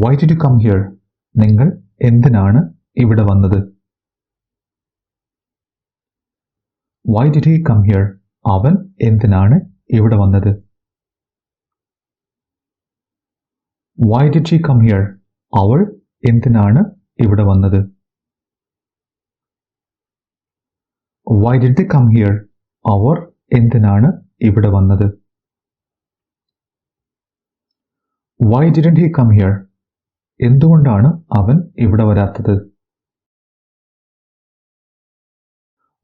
Why did you come here നിങ്ങൾ എന്തിനാണ് ഇവിടെ വന്നത്? Why did he come here അവൻ എന്തിനാണ് ഇവിടെ വന്നത്? Why did she come here അവൾ എന്തിനാണ് ഇവിടെ വന്നത്? Why did they come here അവർ എന്തിനാണ് ഇവിടെ വന്നത്? Why didn't he come here എന്തുകൊണ്ടാണ് അവൻ ഇവിടെ വരാത്തത്?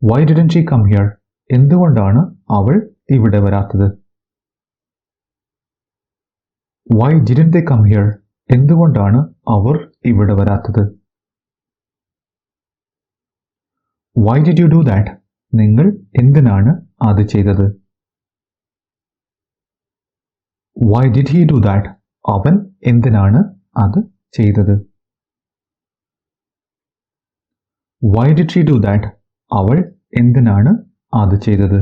Why didn't she come here എന്തുകൊണ്ടാണ് അവൾ ഇവിടെ വരാത്തത്? Why didn't they come here എന്തുകൊണ്ടാണ് അവർ ഇവിടെ വരാത്തത്? Why did you do that നിങ്ങൾ എന്തിനാണ് അത് ചെയ്തത്? Why did he do that അവൻ എന്തിനാണ് അത് ചെയ്തത്. Why did she do that അവൾ എന്തിനാണ് അത് ചെയ്തത്?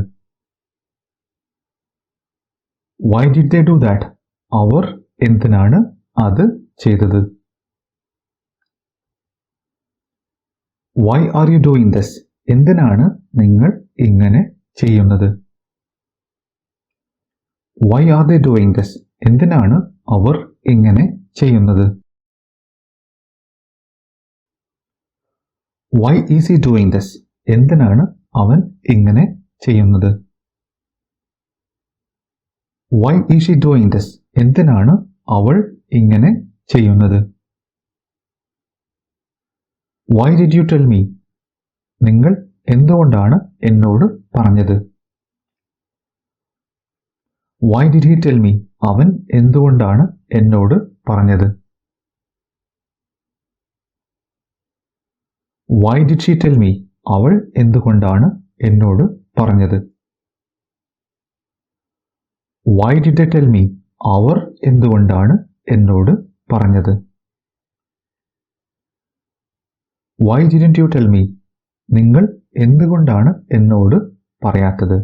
Why did they do that അവർ എന്തിനാണ് അത് ചെയ്തത്? Why are you doing this എന്തിനാണ് നിങ്ങൾ ഇങ്ങനെ ചെയ്യുന്നത്? Why are they doing this എന്തിനാണ് അവർ ഇങ്ങനെ ചെയ്യുന്നത്? Why is he doing this എന്തിനാണ് അവൻ ഇങ്ങനെ ചെയ്യുന്നത്? Why is she doing this എന്തിനാണ് അവൾ ഇങ്ങനെ ചെയ്യുന്നത്? Why did you tell me നിങ്ങൾ എന്തുകൊണ്ടാണ് എന്നോട് പറഞ്ഞത്? Why did he tell me അവൻ എന്തുകൊണ്ടാണ് എന്നോട് പറഞ്ഞത്? Why did she tell me അവൾ എന്തുകൊണ്ടാണ് എന്നോട് പറഞ്ഞത്? വൈ ഡിഡ് ടെൽ മീ അവർ എന്തുകൊണ്ടാണ് എന്നോട് പറഞ്ഞത്? Why didn't you tell me നിങ്ങൾ എന്തുകൊണ്ടാണ് എന്നോട് പറയാത്തത്?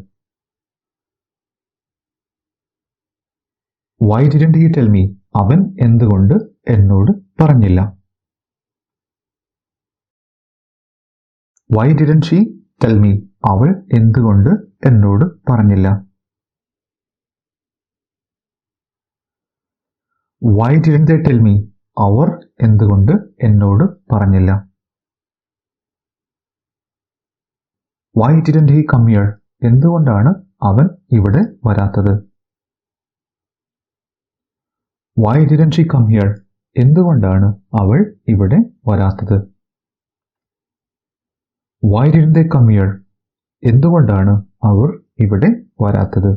Why didn't you tell me അവൻ എന്തുകൊണ്ട് എന്നോട് പറഞ്ഞില്ല? Why didn't she tell me അവൾ എന്തുകൊണ്ട് എന്നോട് പറഞ്ഞില്ല. Why didn't they tell me അവർ എന്തുകൊണ്ട് എന്നോട് പറഞ്ഞില്ല. വൈ ഡിഡൻ ഹി കമ്മിയർ എന്തുകൊണ്ടാണ് അവൻ ഇവിടെ വരാത്തത്? വൈ ഡിഡൻ ഷി കമ്മിയർ എന്തുകൊണ്ടാണ് അവൾ ഇവിടെ വരാത്തത്? Why did they come here എന്തുകൊണ്ടാണ് അവർ ഇവിടെ വരാത്തത്?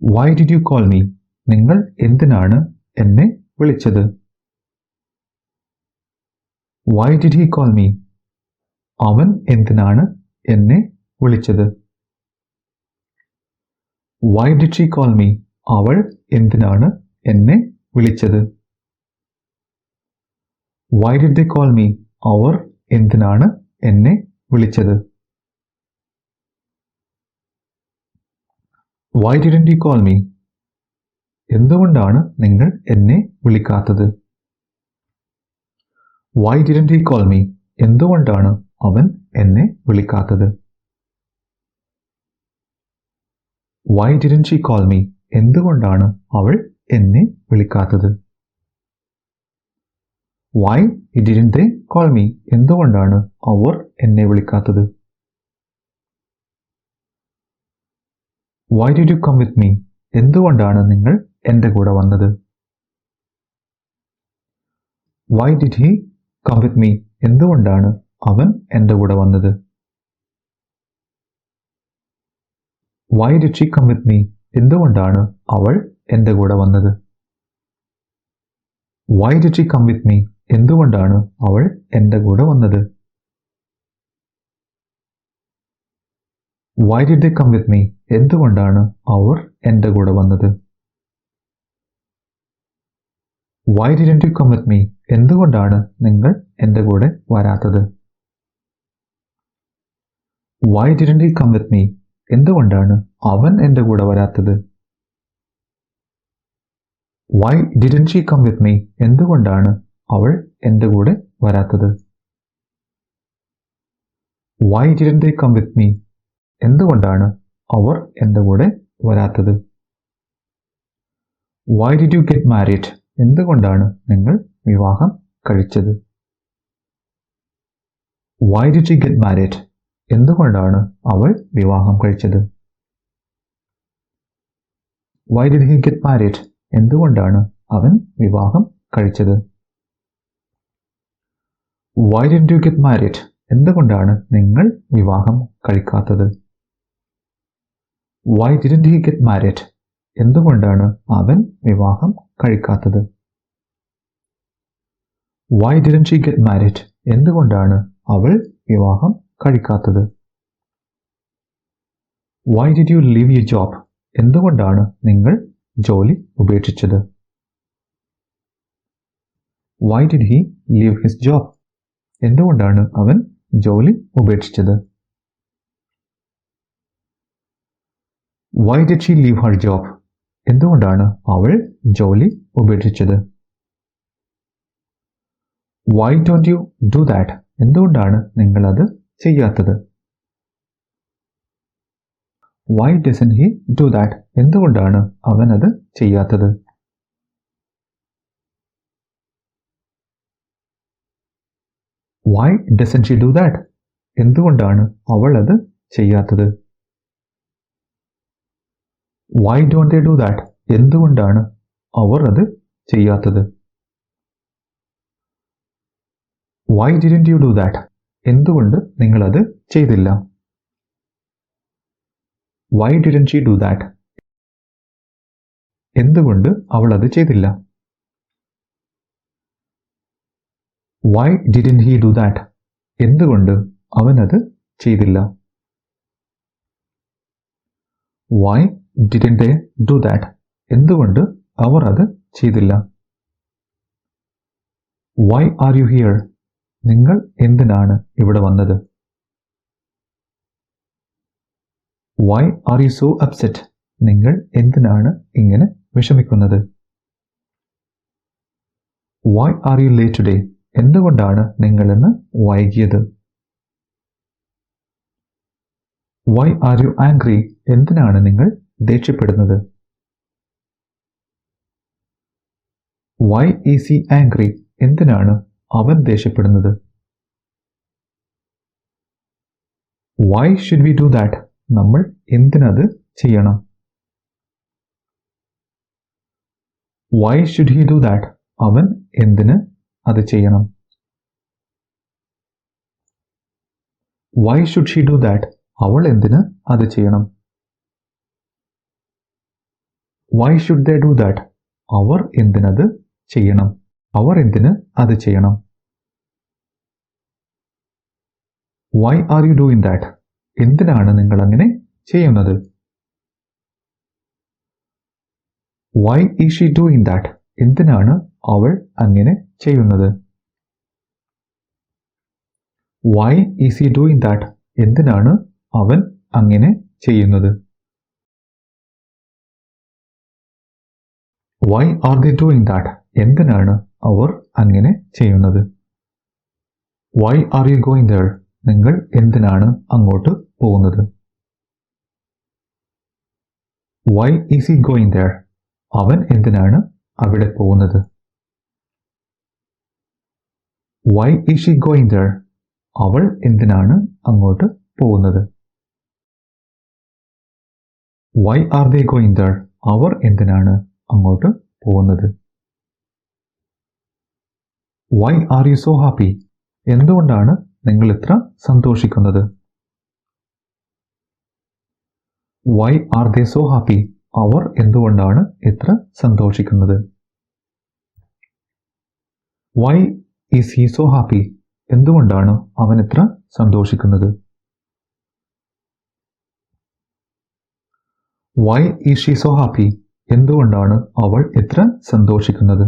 Why did you call me നിങ്ങൾ എന്തിനാണ് എന്നെ വിളിച്ചത്? Why did he call me അവൻ എന്തിനാണ് എന്നെ വിളിച്ചത്? Why did she call me അവൾ എന്തിനാണ് എന്നെ വിളിച്ചത്? Why did they call me അവർ എന്തിനാണ് എന്നെ വിളിച്ചത്? Why didn't you call me എന്തുകൊണ്ടാണ് നിങ്ങൾ എന്നെ വിളിക്കാത്തത്? Why didn't you call me എന്തുകൊണ്ടാണ് അവൻ എന്നെ വിളിക്കാത്തത്? Why didn't she call me എന്തുകൊണ്ടാണ് അവൾ എന്നെ വിളിക്കാത്തത്? Why didn't they call me എന്തുകൊണ്ടാണ് അവർ എന്നെ വിളിക്കാത്തത്? Why did you come with me എന്തുകൊണ്ടാണ് നിങ്ങൾ എന്റെ കൂടെ വന്നത്? Why did he come with me എന്തുകൊണ്ടാണ് അവൻ എന്റെ കൂടെ വന്നത്? Why did she come with me എന്തുകൊണ്ടാണ് അവൾ എന്റെ കൂടെ വന്നത്? Why did she come with me എന്തുകൊണ്ടാണ് അവൾ എന്റെ കൂടെ വന്നത്? Why did they come with me എന്തുകൊണ്ടാണ് അവർ എന്റെ കൂടെ വന്നത്? Why didn't you come with me എന്തുകൊണ്ടാണ് നിങ്ങൾ എന്റെ കൂടെ വരാത്തത്? Why didn't you come with me എന്തുകൊണ്ടാണ് അവൻ എന്റെ കൂടെ വരാത്തത്? Why didn't she come with me എന്തുകൊണ്ടാണ് അവൾ എന്റെ കൂടെ വരാത്തത്. Why didn't they come with me എന്തുകൊണ്ടാണ് അവർ എന്റെ കൂടെ വരാത്തത്? Why did you get married എന്തുകൊണ്ടാണ് നിങ്ങൾ വിവാഹം കഴിച്ചത്? Why did you get married എന്തുകൊണ്ടാണ് അവൾ വിവാഹം കഴിച്ചത്? Why did he get married എന്തുകൊണ്ടാണ് അവൻ വിവാഹം കഴിച്ചത്? Why did you get married എന്തുകൊണ്ടാണ് നിങ്ങൾ വിവാഹം കഴിക്കാത്തത്? Why didn't he get married എന്തുകൊണ്ടാണ് അവൻ വിവാഹം കഴിക്കാത്തത്? Why didn't she get married എന്തുകൊണ്ടാണ് അവൾ വിവാഹം കഴിക്കാത്തത്? Why did you leave you job എന്തുകൊണ്ടാണ് നിങ്ങൾ ജോലി ഉപേക്ഷിച്ചത്? Why did he leave his job എന്തുകൊണ്ടാണ് അവൻ ജോലി ഉപേക്ഷിച്ചത്? Why did she leave her job എന്തുകൊണ്ടാണ് അവൾ ജോലി ഉപേക്ഷിച്ചത്? Why don't you do that എന്തുകൊണ്ടാണ് നിങ്ങൾ അത് ചെയ്യാത്തത്? Why doesn't he do that എന്തുകൊണ്ടാണ് അവൻ അത് ചെയ്യാത്തത്? Why doesn't she do that എന്തുകൊണ്ടാണ് അവൾ അത് ചെയ്യാത്തത്? Why don't they do that എന്തുകൊണ്ടാണ് അവർ അത് ചെയ്യാത്തത്? Why didn't you do that എന്തുകൊണ്ട് നിങ്ങൾ അത് ചെയ്തില്ല? Why didn't she do that എന്തുകൊണ്ട് അവൾ അത് ചെയ്തില്ല? Why didn't he do that എന്തുകൊണ്ട് അവൻ അത് ചെയ്തില്ല? Why didn't they do that എന്തുകൊണ്ട് അവർ അത് ചെയ്തില്ല? വൈ ആർ യു ഹിയർ നിങ്ങൾ എന്തിനാണ് ഇവിടെ വന്നത്? Why are you so upset നിങ്ങൾ എന്തിനാണ് ഇങ്ങനെ വിഷമിക്കുന്നത്? Why are you late today എന്തുകൊണ്ടാണ് നിങ്ങൾ ഇന്ന് വൈകിയത്? വൈ ആർ യു ആംഗ്രി എന്തിനാണ് നിങ്ങൾ ദേഷ്യപ്പെടുന്നത്? വൈ ഈസ് സി ആംഗ്രി എന്തിനാണ് അവൻ ദേഷ്യപ്പെടുന്നത്? Why should we do that നമ്മൾ എന്തിനത് ചെയ്യണം? Why should he do that അവൻ എന്തിന് അത് ചെയ്യണം. Why should she do that അവൾ എന്തിന് അത് ചെയ്യണം? Why should they do that അവർ എന്തിനത് ചെയ്യണം? അവർ എന്തിന് അത് ചെയ്യണം? Why are you doing that എന്തിനാണ് നിങ്ങൾ അങ്ങനെ ചെയ്യുന്നത്? വൈ ഈ ഷി ഡൂയിങ് ദാറ്റ് എന്തിനാണ് അവൾ അങ്ങനെ ചെയ്യുന്നത്. Why is he doing that എന്തിനാണ് അവൻ അങ്ങനെ ചെയ്യുന്നത്? Why are they doing that എന്തിനാണ് അവർ അങ്ങനെ ചെയ്യുന്നത്? Why are you going there നിങ്ങൾ എന്തിനാണ് അങ്ങോട്ട് പോകുന്നത്? Why is he going there അവൻ എന്തിനാണ് അവിടെ പോകുന്നത്? Why is she going there അവൾ എന്തിനാണ് അങ്ങോട്ട് പോകുന്നത്? Why are they going there അവർ എന്തിനാണ് അങ്ങോട്ട് പോകുന്നത്? Why are you so happy എന്തുകൊണ്ടാണ് നിങ്ങൾ ഇത്ര സന്തോഷിക്കുന്നത്? Why are they so happy അവർ എന്തുകൊണ്ടാണ് ഇത്ര സന്തോഷിക്കുന്നത്? Why is he so happy എന്തുകൊണ്ടാണ് അവൻ ഇത്ര സന്തോഷിക്കുന്നത്? Why is she so happy എന്തുകൊണ്ടാണ് അവൾ ഇത്ര സന്തോഷിക്കുന്നത്?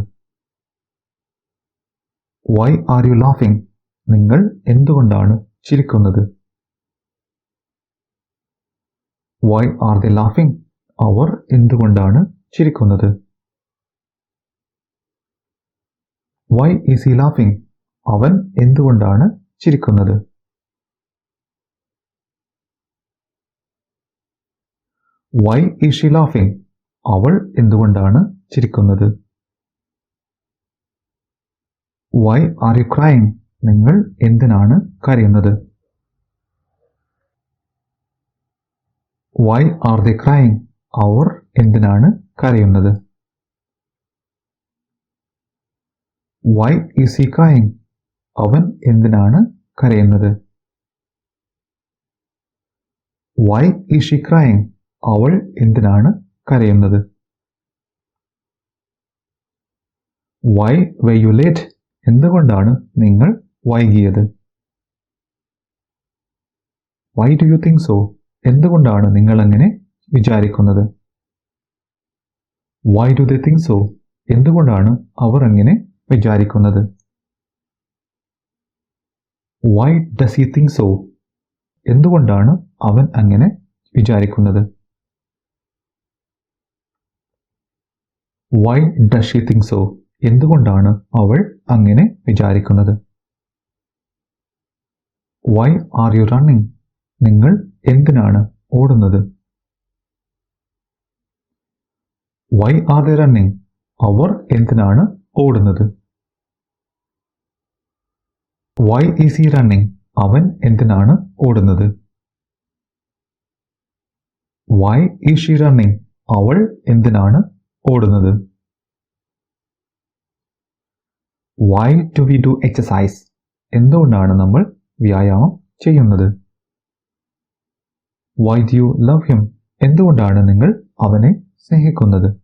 വൈ ആർ യു ലാഫിംഗ് നിങ്ങൾ എന്തുകൊണ്ടാണ് ചിരിക്കുന്നത്? വൈ ആർ ദി ലാഫിംഗ് അവർ എന്തുകൊണ്ടാണ് ചിരിക്കുന്നത്? വൈ ഈസ് ഹി ലാഫിംഗ് അവൻ എന്തുകൊണ്ടാണ് ചിരിക്കുന്നത്? വൈ ഈസ് ഷി ലാഫിംഗ് അവൾ എന്തുകൊണ്ടാണ് ചിരിക്കുന്നത്? വൈ ആർ യു ക്രൈങ് നിങ്ങൾ എന്തിനാണ് കരയുന്നത്? വൈ ആർ ദി ക്രൈങ് അവർ എന്തിനാണ് കരയുന്നത്? വൈ ഇസ് ഹി ക്രൈങ് അവൻ എന്തിനാണ് കരയുന്നത്? വൈ ഇസ് ഷി ക്രൈങ് അവൾ എന്തിനാണ് കരയുന്നത്? വൈ വൈ യു ലേറ്റ് എന്തുകൊണ്ടാണ് നിങ്ങൾ വൈകിയത്? Why do you think so എന്തുകൊണ്ടാണ് നിങ്ങൾ അങ്ങനെ വിചാരിക്കുന്നത്? Why do they think so എന്തുകൊണ്ടാണ് അവർ അങ്ങനെ വിചാരിക്കുന്നത്. Why does he think so എന്തുകൊണ്ടാണ് അവൻ അങ്ങനെ വിചാരിക്കുന്നത്? Why does she think so എന്തുകൊണ്ടാണ് അവൾ അങ്ങനെ വിചാരിക്കുന്നത്? വൈ ആർ യു റണ്ണിങ് നിങ്ങൾ എന്തിനാണ് ഓടുന്നത്? വൈ ആർ ദ റണ്ണിങ് അവർ എന്തിനാണ് ഓടുന്നത്. വൈ ഈസ് ഹി റണ്ണിങ് അവൻ എന്തിനാണ് ഓടുന്നത്? വൈ ഈസ് ഷി റണ്ണിങ് അവൾ എന്തിനാണ് ഓടുന്നത്? Why do we do exercise എന്തുകൊണ്ടാണ് നമ്മൾ വ്യായാമം ചെയ്യുന്നത്? Why do you love him എന്തുകൊണ്ടാണ് നിങ്ങൾ അവനെ സ്നേഹിക്കുന്നത്?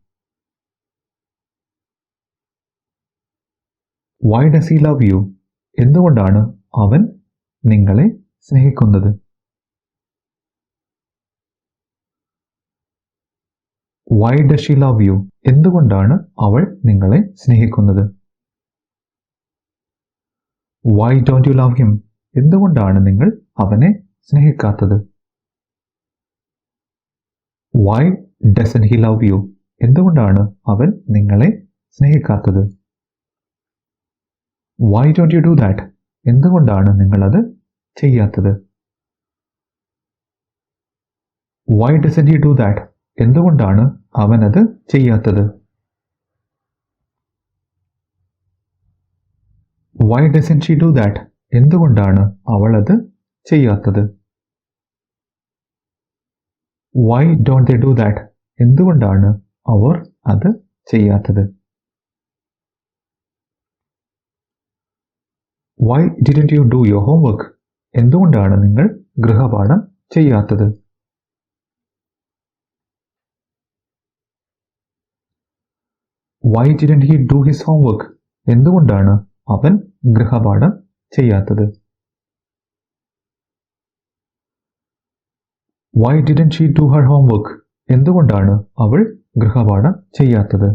Why does he love you എന്തുകൊണ്ടാണ് അവൻ നിങ്ങളെ സ്നേഹിക്കുന്നത്? Why does she love you എന്തുകൊണ്ടാണ് അവൾ നിങ്ങളെ സ്നേഹിക്കുന്നത്? Why don't you love him എന്തുകൊണ്ടാണ് നിങ്ങൾ അവനെ സ്നേഹിക്കാത്തത്? Why doesn't he love you എന്തുകൊണ്ടാണ് അവൻ നിങ്ങളെ സ്നേഹിക്കാത്തത്? Why don't you do that എന്തുകൊണ്ടാണ് നിങ്ങളത് ചെയ്യാത്തത്? Why doesn't you do that എന്തുകൊണ്ടാണ് അവനത് ചെയ്യാത്തത്? Why doesn't she do that എന്തുകൊണ്ടാണ് അവൾ അത് ചെയ്യാത്തത്? Why don't they do that എന്തുകൊണ്ടാണ് അവർ അത് ചെയ്യാത്തത്? Why didn't you do your homework എന്തുകൊണ്ടാണ് നിങ്ങൾ ഗൃഹപാഠം ചെയ്യാത്തത്? Why didn't he do his homework എന്തുകൊണ്ടാണ് അവൻ ഗൃഹപാഠം ചെയ്യാത്തത്? Why didn't she do her homework എന്തുകൊണ്ടാണ് അവൾ ഗൃഹപാഠം ചെയ്യാത്തത്?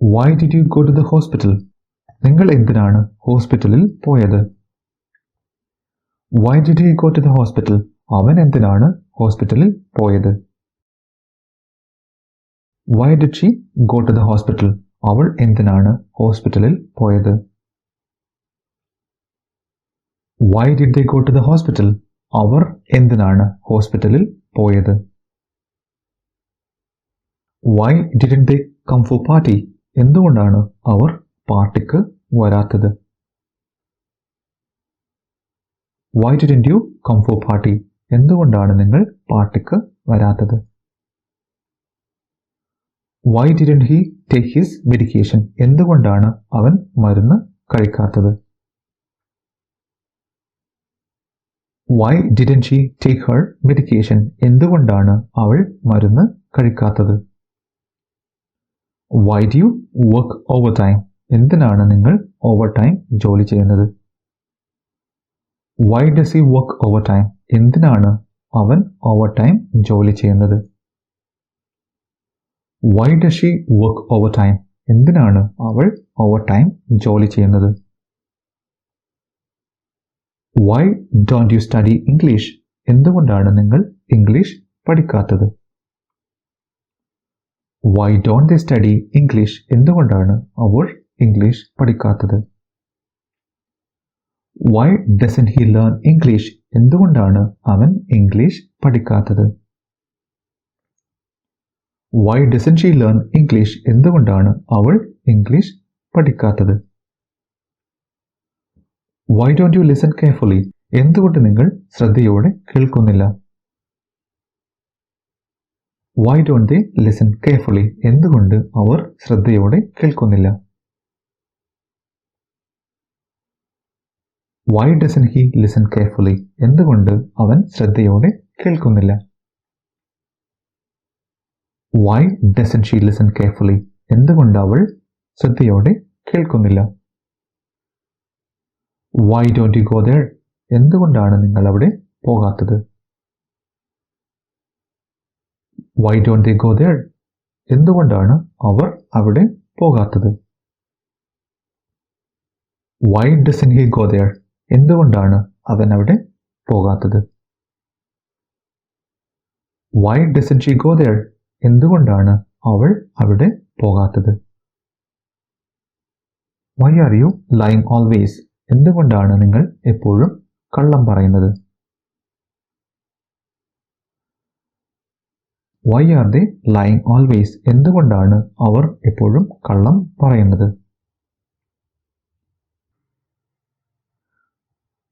Why did you go to the hospital നിങ്ങൾ എന്തിനാണ് ഹോസ്പിറ്റലിൽ പോയത്? Why did he go to the hospital അവൻ എന്തിനാണ് ഹോസ്പിറ്റലിൽ പോയത്? Why did she go to the hospital അവൾ എന്തിനാണ് ഹോസ്പിറ്റലിൽ പോയത്? Why did they go to the hospital അവർ എന്തിനാണ് ഹോസ്പിറ്റലിൽ പോയത്? Why did they come party എന്തുകൊണ്ടാണ് അവർ പാർട്ടിക്ക് വരാത്തത്. Why didn't you come for party എന്തുകൊണ്ടാണ് നിങ്ങൾ പാർട്ടിക്ക് വരാത്തത്? Why didn't he take his medication എന്തുകൊണ്ടാണ് അവൻ മരുന്ന് കഴിക്കാത്തത്? Why didn't she take her medication എന്തുകൊണ്ടാണ് അവൾ മരുന്ന് കഴിക്കാത്തത്? Why do work overtime എന്തിനാണ് നിങ്ങൾ ഓവർ ടൈം ജോലി ചെയ്യുന്നത്? Why does he work overtime എന്തിനാണ് അവൻ ഓവർ ടൈം ജോലി ചെയ്യുന്നത്? Why does she work overtime എന്തിനാണ് അവൾ ഓവർ ടൈം ജോലി ചെയ്യുന്നത്? Why don't you study English എന്തുകൊണ്ടാണ് നിങ്ങൾ English പഠിക്കാത്തത്? Why don't they study English എന്തുകൊണ്ടാണ് അവർ English പഠിക്കാത്തത്. Why doesn't he learn English എന്തുകൊണ്ടാണ് അവൻ English പഠിക്കാത്തത്? Why doesn't she learn English എന്തുകൊണ്ടാണ് അവൾ English പഠിക്കാത്തത്? Why don't you listen carefully എന്തുകൊണ്ട് നിങ്ങൾ ശ്രദ്ധയോടെ കേൾക്കുന്നില്ല? Why don't they listen carefully എന്തുകൊണ്ട് അവർ ശ്രദ്ധയോടെ കേൾക്കുന്നില്ല? Why doesn't he listen carefully എന്തുകൊണ്ട് അവൻ ശ്രദ്ധയോടെ കേൾക്കുന്നില്ല? Why doesn't she listen carefully എന്തുകൊണ്ട് അവൾ ശ്രദ്ധയോടെ കേൾക്കുന്നില്ല? Why don't you go there എന്തുകൊണ്ടാണ് നിങ്ങൾ അവിടെ പോകാത്തത്? Why don't they go there എന്തുകൊണ്ടാണ് അവർ അവിടെ പോകാത്തത്? Why doesn't he go there എന്തുകൊണ്ടാണ് അവൻ അവിടെ പോകാത്തത്? Why doesn't she go there എന്തുകൊണ്ടാണ് അവൾ അവിടെ പോകാത്തത്? Why are you lying always എന്തുകൊണ്ടാണ് നിങ്ങൾ എപ്പോഴും കള്ളം പറയുന്നത്? Why are they lying always എന്തുകൊണ്ടാണ് അവർ എപ്പോഴും കള്ളം പറയുന്നത്?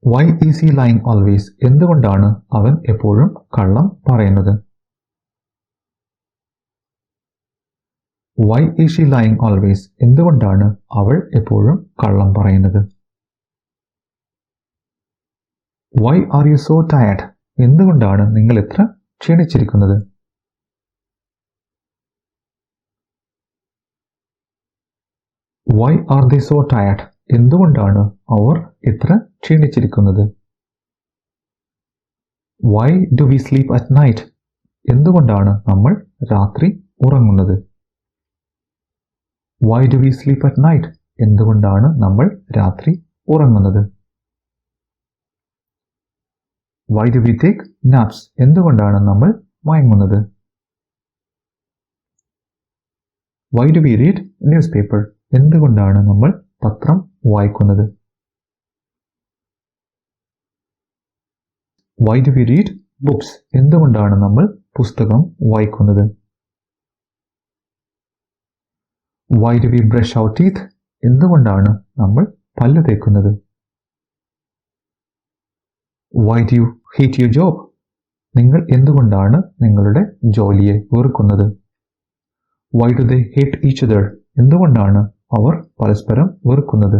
Why is he lying always എന്തുകൊണ്ടാണ് അവൻ എപ്പോഴും കള്ളം പറയുന്നത്? Why is he lying always എന്തുകൊണ്ടാണ് അവൾ എപ്പോഴും കള്ളം പറയുന്നത്? Why are you so tired എന്തുകൊണ്ടാണ് നിങ്ങൾ ഇത്ര ക്ഷീണിച്ചിരിക്കുന്നത്? Why are they so tired എന്തുകൊണ്ടാണ് അവർ ഇത്ര ക്ഷീണിച്ചിരിക്കുന്നത്? Why do we sleep at night എന്തുകൊണ്ടാണ് നമ്മൾ രാത്രി ഉറങ്ങുന്നത്? Why do we sleep at night എന്തുകൊണ്ടാണ് നമ്മൾ രാത്രി ഉറങ്ങുന്നത്? Why do we take naps എന്തുകൊണ്ടാണ് നമ്മൾ മയങ്ങുന്നത്? Why do we read newspaper എന്തുകൊണ്ടാണ് നമ്മൾ പത്രം വായിക്കുന്നത്. Why do we read books എന്തുകൊണ്ടാണ് നമ്മൾ പുസ്തകം വായിക്കുന്നത്? Why do we brush our teeth എന്തുകൊണ്ടാണ് നമ്മൾ പല്ല് തേക്കുന്നത്? Why do you hate you job നിങ്ങൾ എന്തുകൊണ്ടാണ് നിങ്ങളുടെ ജോലിയെ വെറുക്കുന്നത്? Why do they hate each other എന്തുകൊണ്ടാണ് അവർ പരസ്പരം വെറുക്കുന്നത്.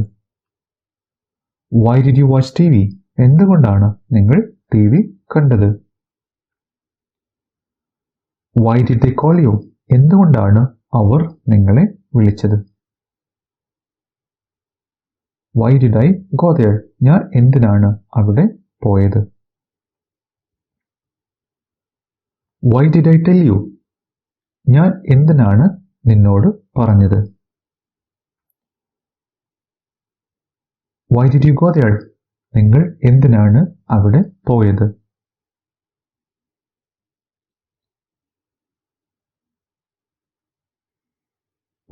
Why did you watch T V എന്തുകൊണ്ടാണ് നിങ്ങൾ ടി വി കണ്ടത്? Why did they call you എന്തുകൊണ്ടാണ് അവർ നിങ്ങളെ വിളിച്ചത്? Why did I go there? ഞാൻ എന്തിനാണ് അവിടെ പോയത്? Why did I tell you ഞാൻ എന്തിനാണ് നിന്നോട് പറഞ്ഞത്? Why did you go there? നിങ്ങൾ എന്തിനാണ് അവിടെ പോയത്?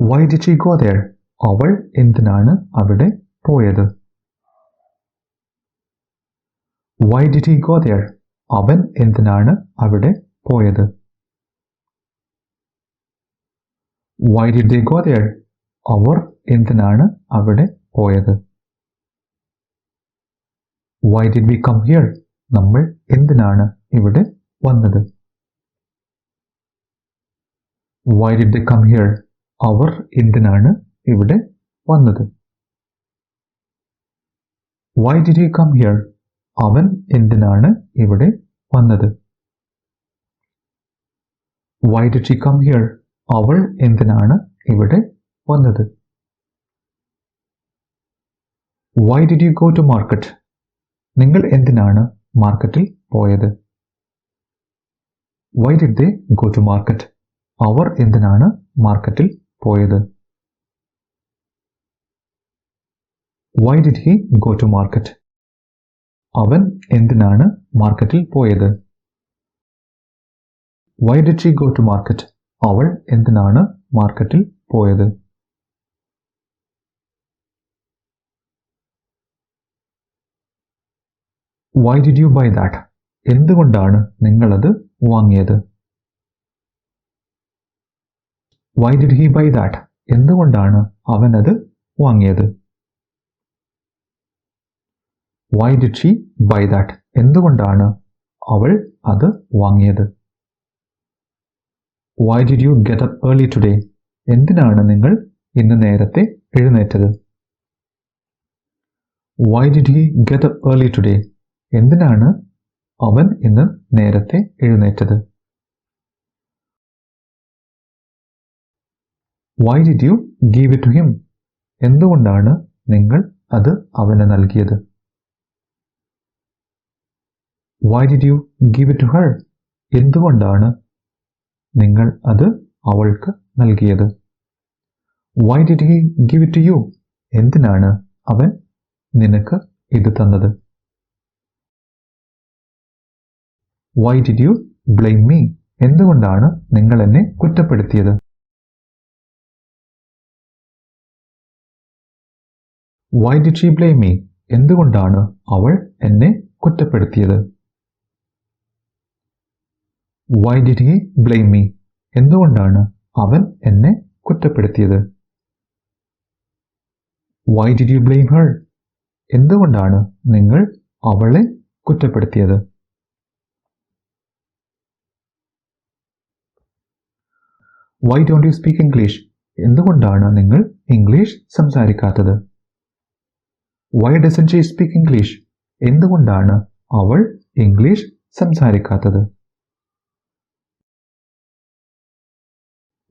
Why did you go there? അവൾ എന്തിനാണ് അവിടെ പോയത്? Why did he go there? അവൻ എന്തിനാണ് അവിടെ പോയത്? Why did they go there? അവർ എന്തിനാണ് അവിടെ പോയത്? Why did we come here നമ്മൾ എന്തിനാണ് ഇവിടെ വന്നത്? Why did they come here അവർ എന്തിനാണ് ഇവിടെ വന്നത്? Why did he come here അവൻ എന്തിനാണ് ഇവിടെ വന്നത്? Why did she come here അവൾ എന്തിനാണ് ഇവിടെ വന്നത്? Why did you go to market നിങ്ങൾ എന്തിനാണ് മാർക്കറ്റിൽ പോയത്? Why did they go to market അവർ എന്തിനാണ് മാർക്കറ്റിൽ പോയത്? Why did he go to market അവൻ എന്തിനാണ് മാർക്കറ്റിൽ പോയത്? Why did she go to market അവൾ എന്തിനാണ് മാർക്കറ്റിൽ പോയത്? Why did you buy that എന്തുകൊണ്ടാണ് നിങ്ങളത് വാങ്ങിയത്? Why did he buy that എന്തുകൊണ്ടാണ് അവനത് വാങ്ങിയത്? Why did she buy that എന്തുകൊണ്ടാണ് അവൾ അത് വാങ്ങിയത്? Why did you get up early today എന്തിനാണ് നിങ്ങൾ ഇന്ന് നേരത്തെ എഴുന്നേറ്റത്? Why did he get up early today എന്തിനാണ് അവൻ ഇന്ന് നേരത്തെ എഴുന്നേറ്റത്? Why did you give it to him എന്തുകൊണ്ടാണ് നിങ്ങൾ അത് അവന് നൽകിയത്? Why did you give it to her എന്തുകൊണ്ടാണ് നിങ്ങൾ അത് അവൾക്ക് നൽകിയത്? Why did he give it to you എന്തിനാണ് അവൻ നിനക്ക് ഇത് തന്നത്? Why did you blame me എന്തുകൊണ്ടാണ് നിങ്ങൾ എന്നെ കുറ്റപ്പെടുത്തിയത്? Why did she blame me എന്തുകൊണ്ടാണ് അവൾ എന്നെ കുറ്റപ്പെടുത്തിയത്? Why did he blame me എന്തുകൊണ്ടാണ് അവൻ എന്നെ കുറ്റപ്പെടുത്തിയത്? Why did you blame her എന്തുകൊണ്ടാണ് നിങ്ങൾ അവളെ കുറ്റപ്പെടുത്തിയത്? Why don't you speak English എന്തുകൊണ്ടാണ് നിങ്ങൾ English സംസാരിക്കാത്തത്? Why doesn't she speak English എന്തുകൊണ്ടാണ് അവൾ English സംസാരിക്കാത്തത്?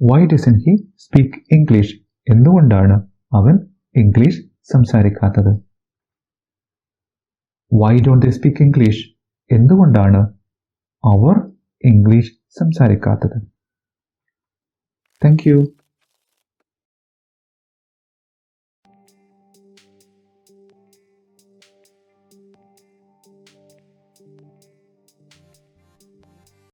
Why doesn't he speak English എന്തുകൊണ്ടാണ് അവൻ English സംസാരിക്കാത്തത്? Why don't they speak English എന്തുകൊണ്ടാണ് അവർ ഇംഗ്ലീഷ് സംസാരിക്കാത്തത്? Thank you